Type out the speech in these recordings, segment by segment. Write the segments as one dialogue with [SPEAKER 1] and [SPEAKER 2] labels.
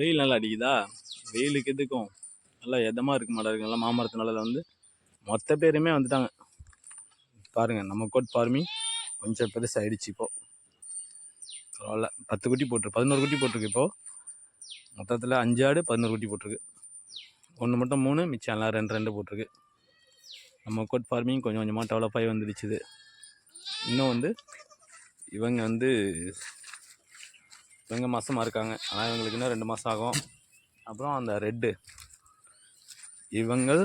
[SPEAKER 1] வெயில் நல்லா அடிக்குதா? வெயிலுக்கு எதுக்கும்? நல்லா எதமாக இருக்க மாட்டாங்க நல்லா மாமரத்தினால வந்து மொத்த பேருமே வந்துட்டாங்க. பாருங்கள் நம்ம கோட் ஃபார்மிங் கொஞ்சம் பெருசாகிடுச்சு இப்போது பரவாயில்ல பத்து குட்டி போட்டிருக்கு பதினோரு குட்டி போட்டிருக்கு இப்போது மொத்தத்தில் அஞ்சு ஆடு பதினோரு குட்டி போட்டிருக்கு. ஒன்று மட்டும் மூணு மிச்சம் எல்லாம் ரெண்டு ரெண்டு போட்டிருக்கு. நம்ம கோட் ஃபார்மிங் கொஞ்சம் கொஞ்சமாக டெவலப் ஆகி வந்துடுச்சுது. இன்னும் வந்து இவங்க வந்து இவங்க மாதமாக இருக்காங்க. ஆனால் இவங்களுக்கு இன்னும் ரெண்டு மாதம் ஆகும். அப்புறம் அந்த ரெட்டு. இவங்கள்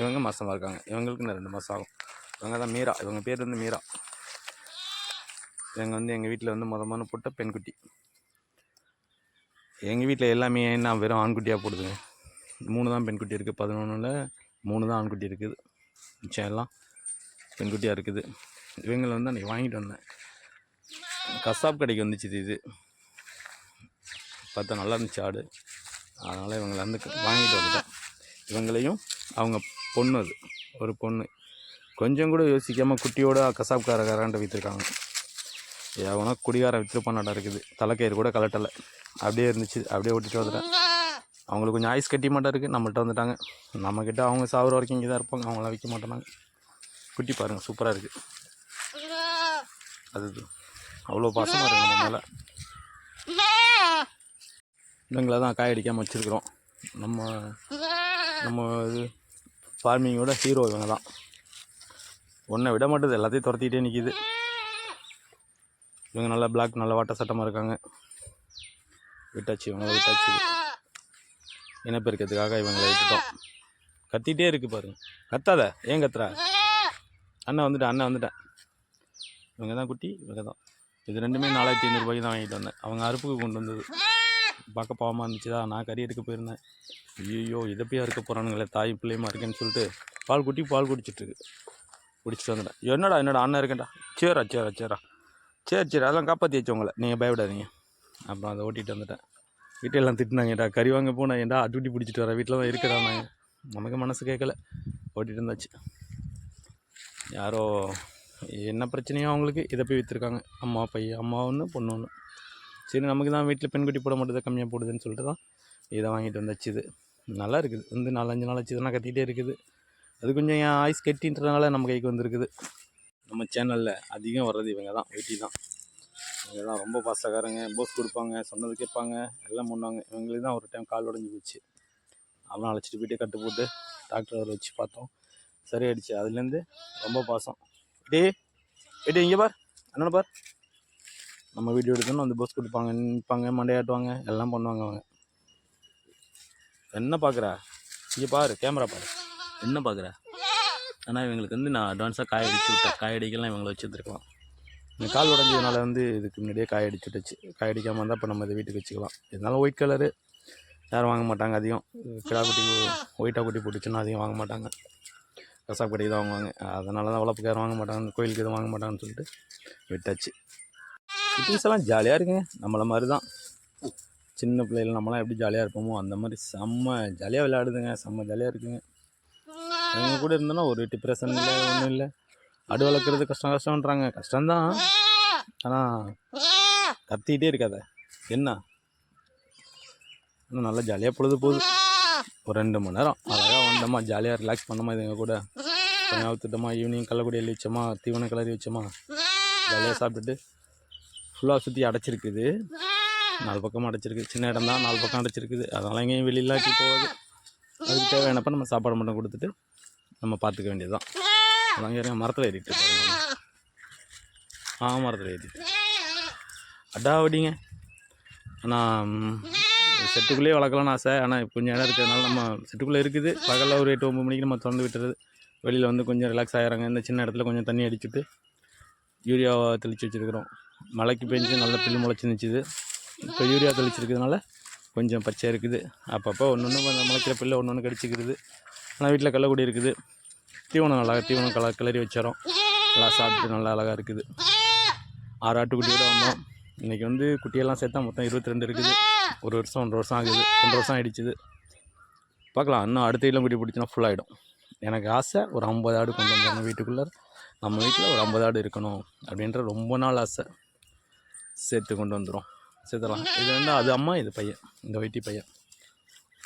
[SPEAKER 1] இவங்க மாதமாக இருக்காங்க. இவங்களுக்கு இன்னும் ரெண்டு மாதம் ஆகும். இவங்க தான் மீரா. இவங்க பேர் வந்து மீரா. இவங்க வந்து எங்கள் வீட்டில் வந்து மொதல் முதல்ல போட்ட பெண்குட்டி. எங்கள் வீட்டில் எல்லாமே நான் வெறும் ஆண்குட்டியாக போடுதுங்க. மூணு தான் பெண்குட்டி இருக்குது பதினொன்றில் மூணு தான் ஆண்குட்டி இருக்குது. மிச்சம் எல்லாம் பெண்குட்டியாக இருக்குது. இவங்களை வந்து அன்றைக்கி வாங்கிட்டு வந்தேன். கசாப் கடைக்கு வந்துச்சு இது. பார்த்தா நல்லா இருந்துச்சு ஆடு. அதனால் இவங்களை வந்து வாங்கிட்டு வந்துட்டேன் இவங்களையும் அவங்க பொண்ணு அது ஒரு பொண்ணு. கொஞ்சம் கூட யோசிக்காமல் குட்டியோட கசாப்காரக்காரன்ட்ட விற்றுருக்காங்க எவனா குடிகார விற்றுப்பானாடா இருக்குது. தலைக்கயிறு கூட கலட்டலை அப்படியே இருந்துச்சு. அப்படியே ஓட்டிட்டு வந்துட்டேன். அவங்களுக்கு கொஞ்சம் ஆயுஸ் கட்டி மாட்டா இருக்குது நம்மள்ட்ட வந்துட்டாங்க. நம்மக்கிட்ட அவங்க சாகுற வரைக்கும் இங்கே தான் இருப்பாங்க. அவங்களாம் விற்க மாட்டேனாங்க. குட்டி பாருங்கள் சூப்பராக இருக்குது அது அவ்வளோ பாசமாக இருக்குது நம்ம மேலே. இவங்களை தான் காய் அடிக்காமல் வச்சுருக்குறோம். நம்ம நம்ம இது ஃபார்மிங்கோட ஹீரோ இவங்க தான். ஒன்றை விட மாட்டுது எல்லாத்தையும் துரத்திக்கிட்டே நிற்கிது இவங்க நல்லா பிளாக் நல்ல வாட்ட சட்டமாக இருக்காங்க. விட்டாச்சு இவங்களை விட்டாச்சு. இனப்பெருக்கத்துக்காக இவங்களை விட்டுட்டோம். கத்திட்டே இருக்கு பாருங்க. கத்தாத ஏன் கத்துற? அண்ணன் வந்துட்டேன் அண்ணன் வந்துட்டேன். இவங்க தான் குட்டி இவங்க தான் இது ரெண்டுமே நாலாயிரத்தி ஐநூறுபாய்க்கு தான் வாங்கிட்டு வந்தேன். அவங்க அறுப்புக்கு கொண்டு வந்தது. பார்க்க பாவமாக இருந்துச்சுதா நான் கறி போயிருந்தேன். ஐயோ இதை போய் அறுக்க போகிறானுங்களே தாய் பிள்ளையமா இருக்கேன்னு சொல்லிட்டு பால் குட்டி பால் குடிச்சிட்ருக்கு குடிச்சிட்டு வந்துட்டேன். என்னடா என்னடா அண்ணன் இருக்கேன்டா. சேரா சேரா சேரா. சரி சரி அதெல்லாம் காப்பாற்றி வச்சவங்கள. நீங்கள் பயப்படாதீங்க. அப்புறம் அதை ஓட்டிகிட்டு வந்துட்டேன். வீட்டிலலாம் திட்டினாங்கடா. கறி வாங்க போனேன் ஏன்டா அட்டுட்டி பிடிச்சிட்டு வர. வீட்டில் தான் இருக்கிறா நாங்கள் நமக்கு மனசு கேட்கல. ஓட்டிகிட்டு இருந்தாச்சு யாரோ என்ன பிரச்சனையோ அவங்களுக்கு இதை போய் விற்றுருக்காங்க அம்மா பையன் அம்மா ஒன்று பொண்ணு ஒன்று சரி நமக்கு தான் வீட்டில் பெண்குட்டி போட மாட்டேது கம்மியாக போடுதுன்னு சொல்லிட்டு தான் இதை வாங்கிட்டு வந்தாச்சு இது. நல்லா இருக்குது. வந்து நாலஞ்சு நாள் ஆச்சு கத்திக்கிட்டே இருக்குது. அது கொஞ்சம் என் ஆய்ஸ் கட்டின்றதுனால நம்ம கைக்கு வந்திருக்குது. நம்ம சேனலில் அதிகம் வர்றது இவங்க தான் வெட்டி தான். இவங்க தான் ரொம்ப பாசக்காரங்க போஸ் கொடுப்பாங்க சொன்னது கேட்பாங்க எல்லாம் பண்ணுவாங்க. இவங்களுக்கு தான் ஒரு டைம் கால் உடஞ்சி போச்சு. அவனை அழைச்சிட்டு போயிட்டு கட்டு போட்டு டாக்டர் அவரை வச்சு பார்த்தோம். சரியாயிடுச்சு அதுலேருந்து ரொம்ப பாசம். டே ஏடி இங்கே பார். அண்ணனை பார். நம்ம வீடியோ எடுத்தோன்னு வந்து போஸ் கொடுப்பாங்க நிற்பாங்க மண்டையாட்டுவாங்க எல்லாம் பண்ணுவாங்க அவங்க. என்ன பார்க்குற இங்கே பாரு கேமரா பாரு. என்ன பார்க்குற ஆனால் இவங்களுக்கு வந்து நான் அட்வான்ஸாக காய அடிச்சு விட்டேன். காய அடிக்கலாம் இவங்களை வச்சுருந்துருக்கலாம். இந்த கால் உடஞ்சதுனால வந்து இதுக்கு முன்னாடியே காய அடிச்சு விட்டுச்சு காய அடிக்காமல் இருந்தால் இப்போ நம்ம இதை வீட்டுக்கு வச்சுக்கலாம். இருந்தாலும் ஒயிட் கலரு யாரும் வாங்க மாட்டாங்க அதிகம். கிடா குட்டி ஒயிட்டாக குட்டி போட்டுச்சுன்னா அதிகம் வாங்க மாட்டாங்க. கசாப் கடைக்கு தான் வாங்குவாங்க. அதனால தான் வளர்ப்புக்காரன் வாங்க மாட்டாங்க கோயிலுக்கு எதுவும் வாங்க மாட்டாங்கன்னு சொல்லிட்டு விட்டாச்சு. குட்டீஸ் எல்லாம் ஜாலியாக இருக்குங்க. நம்மளை மாதிரி தான் சின்ன பிள்ளைகள் நம்மளாம் எப்படி ஜாலியாக இருப்போமோ அந்த மாதிரி செம்ம ஜாலியாக விளையாடுதுங்க. செம்ம ஜாலியாக இருக்குங்க. அவங்க கூட இருந்தோன்னா ஒரு டிப்ரெஷன் இல்லை ஒன்றும் இல்லை. அடு வளர்க்குறது கஷ்டம் கஷ்டம்ன்றாங்க. கஷ்டம்தான். ஆனால் கத்திக்கிட்டே இருக்காத. என்ன? ஆனால் நல்லா ஜாலியாக பொழுது போகுது. ஒரு ரெண்டு மணி நேரம். அழகாக வந்தோமா ஜாலியாக ரிலாக்ஸ் பண்ணோமா இதுங்க கூட? கொஞ்சம் அவுத்துட்டோமா ஈவினிங் கள்ளக்குடி எழுதி வச்சோமா தீவனம் கிளறி வச்சோமா? ஜாலியாக சாப்பிட்டுட்டு ஃபுல்லாக சுற்றி அடைச்சிருக்குது. நாலு பக்கம் அடைச்சிருக்கு. சின்ன இடம் தான் நாலு பக்கம் அடைச்சிருக்குது. அதனால் எங்கேயும் வெளியிலாக்கி போகாது. அதுக்கு தேவையானப்போ நம்ம சாப்பாடு மட்டும் கொடுத்துட்டு நம்ம பார்த்துக்க வேண்டியது தான் அதாங்க இருங்க மரத்தில் ஏறிட்டு ஆ மரத்தில் ஏறிட்டு அடாவடிங்க ஆனால் செட்டுக்குள்ளேயே வளர்க்கலாம்னு ஆசை. ஆனால் கொஞ்சம் இடம் இருக்கிறதுனால நம்ம செட்டுக்குள்ளே இருக்குது. பகலில் ஒரு எட்டு ஒம்பது மணிக்கு நம்ம திறந்து விட்டுறது. வெளியில் வந்து கொஞ்சம் ரிலாக்ஸ் ஆகிறாங்க இந்த சின்ன இடத்துல கொஞ்சம் தண்ணி அடிச்சுட்டு யூரியாவை தெளித்து வச்சுருக்குறோம். மழைக்கு பெஞ்சு நல்ல பில்லு முளைச்சி நிற்கிது இப்போ யூரியா தெளிச்சிருக்கிறதுனால கொஞ்சம் பச்சையாக இருக்குது. அப்பப்போ ஒன்று ஒன்று கொஞ்சம் முளைக்கிற பில்லு ஒன்று ஒன்று கடிச்சிக்கிறது ஆனால் வீட்டில் கள்ளக்குடி இருக்குது. தீவனம் நல்லா தீவனம் கல கிளறி வச்சிடறோம் நல்லா சாப்பிட்டு நல்லா அழகாக இருக்குது. ஆறு ஆட்டுக்குட்டியோட வந்தோம். இன்றைக்கி வந்து குட்டியெல்லாம் சேர்த்தா மொத்தம் இருபத்தி ரெண்டு இருக்குது. ஒரு வருஷம் ஒன்றரை வருஷம் ஆகுது. ஒன்றரை வருஷம் ஆகிடுச்சிது பார்க்கலாம். இன்னும் அடுத்த இடம் குட்டி பிடிச்சினா ஃபுல்லாகிடும் எனக்கு ஆசை ஒரு ஐம்பது ஆடு கொண்டு வந்தோம் வீட்டுக்குள்ளே. நம்ம வீட்டில் ஒரு ஐம்பது ஆடு இருக்கணும் அப்படின்ற ரொம்ப நாள் ஆசை. சேர்த்து கொண்டு வந்துடும் சேர்த்துடலாம். இது வந்து அது அம்மா இது பையன். இந்த வைட்டி பையன்.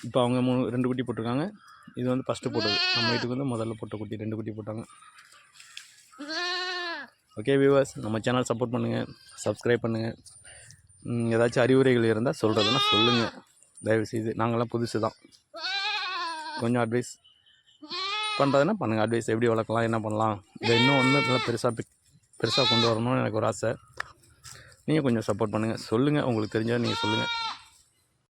[SPEAKER 1] இப்போ அவங்க மூணு ரெண்டு குட்டி போட்டிருக்காங்க. இது வந்து ஃபஸ்ட்டு போட்டது. நம்ம வீட்டுக்கு வந்து முதல்ல போட்ட குட்டி ரெண்டு குட்டி போட்டாங்க. ஓகே வியூவர்ஸ் நம்ம சேனல் சப்போர்ட் பண்ணுங்கள் சப்ஸ்கிரைப் பண்ணுங்கள் ஏதாச்சும் அறிவுரைகள் இருந்தால் சொல்கிறதுனா சொல்லுங்கள் தயவுசெய்து. நாங்களாம் புதுசு தான் கொஞ்சம் அட்வைஸ் பண்ணுறதுனா பண்ணுங்கள் அட்வைஸ் எப்படி வளர்க்கலாம் என்ன பண்ணலாம்? இதை இன்னும் வந்து நல்லா பெருசாக பெருசாக கொண்டு வரணும்னு எனக்கு ஒரு ஆசை. நீங்கள் கொஞ்சம் சப்போர்ட் பண்ணுங்கள் சொல்லுங்கள் உங்களுக்கு தெரிஞ்சால் நீங்கள் சொல்லுங்கள்